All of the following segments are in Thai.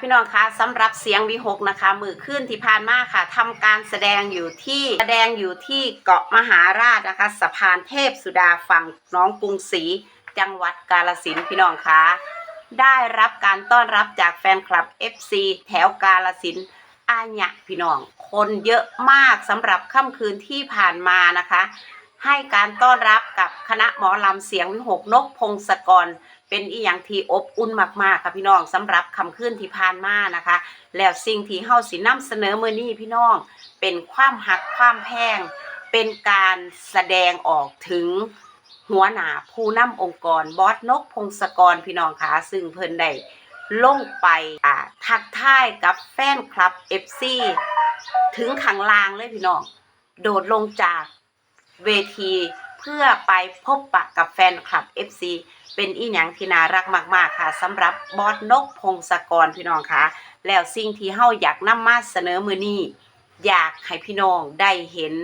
พี่น้องคะสำหรับเสียงวีหกนะคะ มือขึ้นที่ผ่านมาค่ะทำการแสดงอยู่ที่แสดงอยู่ที่เกาะมหาราชนะคะสะพานเทพสุดาฝั่งน้องกรุงศรีจังหวัดกาลสินพี่น้องคะได้รับการต้อนรับจากแฟนคลับ FC แถวกาลสินอาญะพี่น้อง คนเยอะมากสำหรับค่ำคืนที่ผ่านมานะคะ ให้การต้อนรับกับคณะหมอลำเสียงวิหกนกพงศกร เป็นอีหยังที่อบอุ่นมากๆค่ะพี่น้องสำหรับคำขึ้นที่ผ่านมานะคะ แล้วสิ่งที่เฮาสินำเสนอมื้อนี้พี่น้อง เป็นความหักความแพงเป็นการแสดงออกถึงหัวหน้าผู้นำองค์กรบอสนกพงศกรพี่น้องค่ะซึ่งเพิ่นได้ลงไปอ่าทักทายกับแฟนคลับ FC ถึงขังลางเลยพี่น้อง โดดลงจากเวที เพื่อไปพบปะกับแฟนคลับ FC เป็นอีหยังที่น่ารักมาก ๆ ค่ะสำหรับบอสนกพงศกรพี่น้องค่ะ แล้วสิ่งที่เฮาอยากนำมาเสนอมือนี้ อยากให้พี่น้องได้เห็น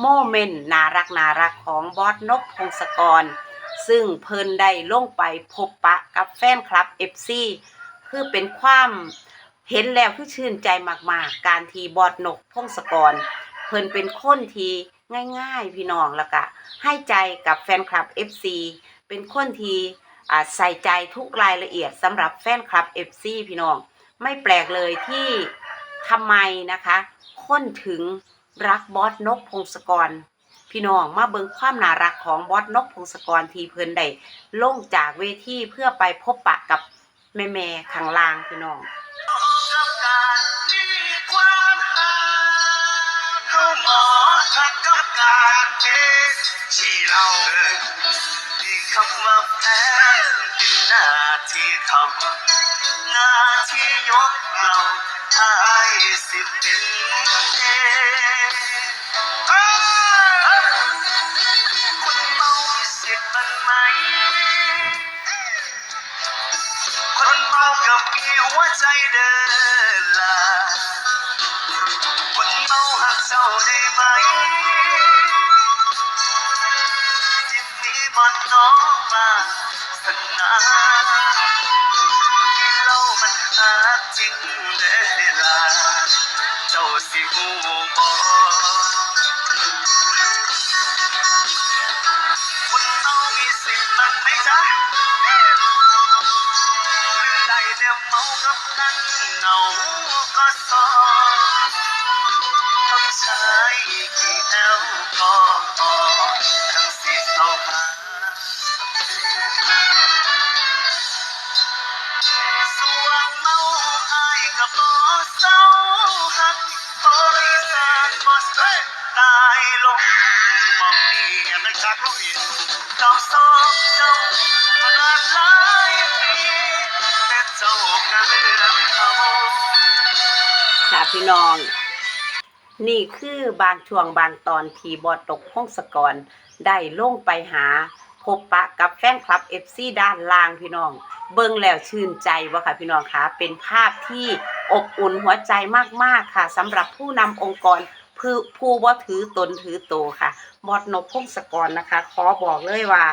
โมเมนต์น่ารักน่ารักของบอสนกพงศกร ซึ่งเพิ่นได้ลงไปพบปะกับแฟนคลับ FC คือเป็นความเห็นแล้วคือชื่นใจมาก ๆ การที่บอสนกพงศกร เพิ่นเป็นคนที่ง่าย ๆ พี่น้องแล้วก็ให้ใจกับแฟนคลับ FC เป็นคนที่ใส่ใจทุกรายละเอียดสำหรับแฟนคลับ FC พี่น้อง ไม่แปลกเลยที่ทำไมนะคะคนถึงรักบอสนกพงศกร พี่น้องมาเบิ่งความน่ารักของบอสนกพงศกรทีเพิ่นได้ลงจากเวทีเพื่อไปพบปะกับแม่ๆข้างล่างพี่น้อง เทศที่เรามีคำว่าแพ้เป็นหน้าที่ทำหน้าที่ยกเราอายสิเป็นเองคนเมามีสิทธิ์มันไหม คนเมากับมีหัวใจเดินลาคนเมาหักเจ้าได้ไหม บอนน้องมาสนาเรามันหักจริงเด้ลาเจ้าสิหูบอกคนเมามีสิทธิ์มันไหมจ๊ะคือใจเดียวเมากับนั้นเหงาก็สอ บ่เสยตายลงมองนี่ยังไม่ชักลงอีกเจ้าสองเจ้าก็นานหลายปีแต่เจ้าก็เลือกเขาค่ะพี่น้อง นี่คือบางช่วงบางตอนที่บอดตกห้องสกรได้ลงไปหาพบปะกับแฟนคลับ FC ด้านล่างพี่น้อง เบิ่งแล้วชื่นใจว่าค่ะพี่น้องคะเป็นภาพที่อบอุ่นหัวใจมากๆค่ะสำหรับผู้นำองค์กร ผู้ผู้ว่าถือตนถือโตค่ะบอดนพพงศกรนะคะ ขอบอกเลยว่า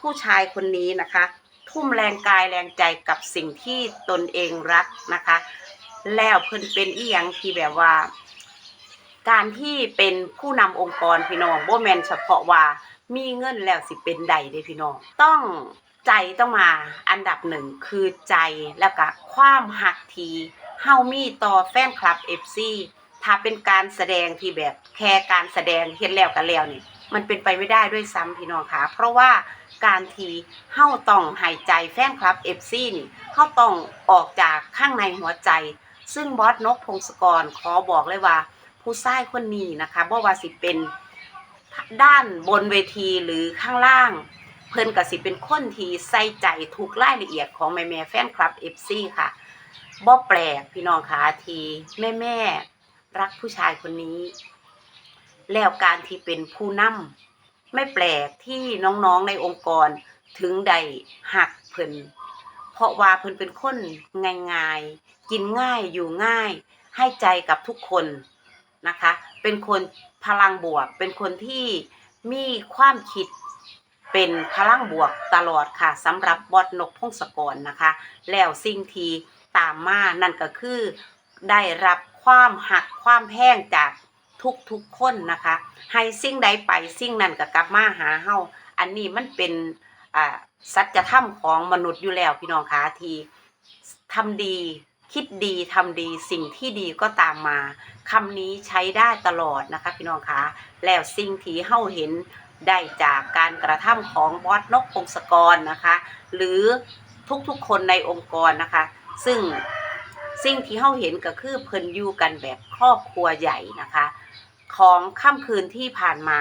ผู้ชายคนนี้นะคะ ทุ่มแรงกายแรงใจกับสิ่งที่ตนเองรักนะคะ แล้วเพิ่นเป็นอีหยังที่แบบว่า การที่เป็นผู้นำองค์กรพี่น้องบ่แม่นเฉพาะว่ามีเงินแล้วสิเป็นใดเด้พี่น้องต้องใจต้องมาอันดับหนึ่งคือใจแล้วก็ความหักทีเฮามีต่อแฟนคลับ FC ถ้าเป็นการแสดงที่แบบแค่การแสดงเฮ็ดแล้วกันแล้วนี่มันเป็นไปไม่ได้ด้วยซ้ำพี่น้องคะเพราะว่าการทีเฮาต้องหายใจแฟนคลับ FC นี่เฮาต้องออกจากข้างในหัวใจ ซึ่งบอสนกพงศกรขอบอกเลยว่า ผู้ชายคนนี้นะคะบ่ว่าสิเป็นด้านบนเวทีหรือข้างล่าง เพิ่นก็สิเป็นคนที่ใส่ใจทุกรายละเอียดของแม่แม่แฟนคลับ FC ค่ะบ่แปลกพี่น้องคะทีแม่แม่ รักผู้ชายคนนี้ แล้วการที่เป็นผู้นำไม่แปลกที่น้องๆในองค์กรถึงได้หักเพิ่นเพราะว่าเพิ่นเป็นคนง่ายๆ กินง่ายอยู่ง่าย ให้ใจกับทุกคนนะคะ เป็นคนพลังบวก เป็นคนที่มีความคิดเป็นพลังบวกตลอดค่ะสำหรับบอดนกพงศกรนะคะ แล้วสิ่งที่ตามมานั่นก็คือได้รับ ความหักความแพงจากทุกๆคนนะคะ ให้สิ่งใดไปสิ่งนั้นก็กลับมาหาเฮาอันนี้มันเป็นอ่าสัจธรรมของมนุษย์อยู่แล้วพี่น้องคะทีทำดีคิดดีทำดีสิ่งที่ดีก็ตามมาคำนี้ใช้ได้ตลอดนะคะพี่น้องคะแล้วสิ่งที่เฮาเห็นได้จากการกระทำของบอสนกพงศกรนะคะ หรือทุกๆคนในองค์กรนะคะ ซึ่ง สิ่งที่เฮาเห็นก็คือเพิ่นอยู่กันแบบครอบครัวใหญ่นะคะ ของค่ำคืนที่ผ่านมา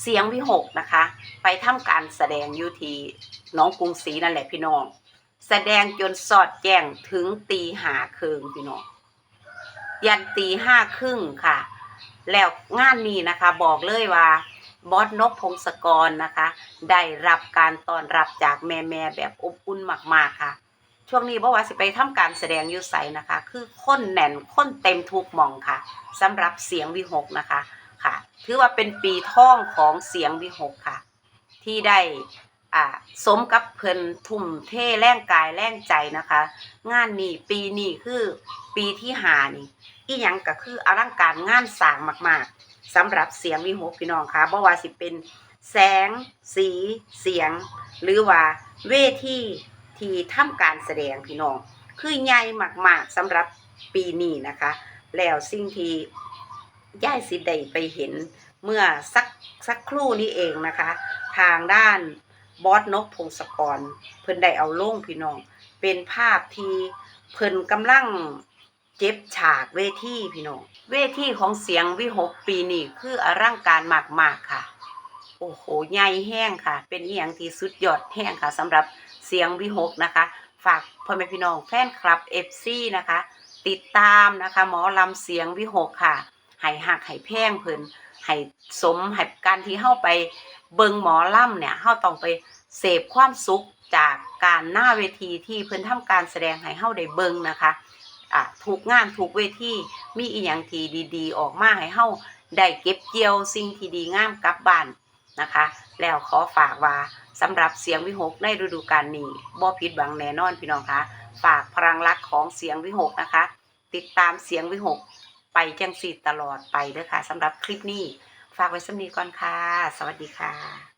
เสียงวิหกนะคะ ไปทำการแสดงอยู่ที่น้องกรุงศรีนั่นแหละพี่น้อง แสดงจนสอดแจ้งถึงตีหาครึ่งพี่น้องยันตีห้าครึ่งค่ะ แล้วงานนี้นะคะ บอกเลยว่าบอสนกพงศกรนะคะ ได้รับการต้อนรับจากแม่ๆแบบอบอุ่นมาก ๆ ค่ะ ช่วงนี้บอกว่าสิไปทำการแสดงอยุไสนะคะ คือค้นแน่นค้นเต็มทุกมองค่ะสำหรับเสียงวิหกนะคะค่ะ ถือว่าเป็นปีท่องของเสียงวิหกค่ะ ที่ได้อ่าสมกับเพิ่นทุ่มเทแรงกายแรงใจนะคะ งานนี้ปีนี้คือปีที่หานี่อีหยังก็คืออลังการงานสร้างมากๆสำหรับเสียงวิหกพี่น้องค่ะบ่ว่าสิเป็นแสง สี เสียง หรือว่าเวที ที่ทำการแสดงพี่น้อง คือใหญ่มากๆสำหรับปีนี้นะคะ แล้วสิ่งที่ย่ายสิได้ไปเห็นเมื่อสักสักครู่นี้เองนะคะ ทางด้านบอสนกพงศกร เพิ่นได้เอาลงพี่น้อง เป็นภาพที่เพิ่นกำลังเจ็บฉากเวทีพี่น้อง เวทีของเสียงวิหกปีนี้คืออลังการมากๆค่ะ โอ้โหใหญ่แห้งค่ะ เป็นอีหยังที่สุดยอดแห้งค่ะสำหรับเสียงวิหกนะคะ ฝากพ่อแม่พี่น้องแฟนคลับเอฟซีนะคะ ติดตามนะคะ หมอลำเสียงวิหกค่ะให้หักให้แพงเพิ่นให้สมให้การที่เข้าไปเบิงหมอลำเนี่ยเข้าต้องไปเสพความสุขจากการหน้าเวทีที่เพิ่นทำการแสดงให้เข้าได้เบิงนะคะอะทุกงานทุกเวทีมีอีหยังที่ดี ๆ ออกมาให้เข้าได้เก็บเกี่ยวสิ่งที่ดีงามกลับบ้าน นะคะ แล้วขอฝากว่าสำหรับเสียงวิหกในฤดูกาลนี้บ่ผิดหวังแน่นอนพี่น้องคะฝากพลังรักของเสียงวิหกนะคะ ติดตามเสียงวิหกไปจังสีตลอดไปเด้อค่ะสำหรับคลิปนี้ ฝากไว้สำนีก่อนค่ะ สวัสดีค่ะ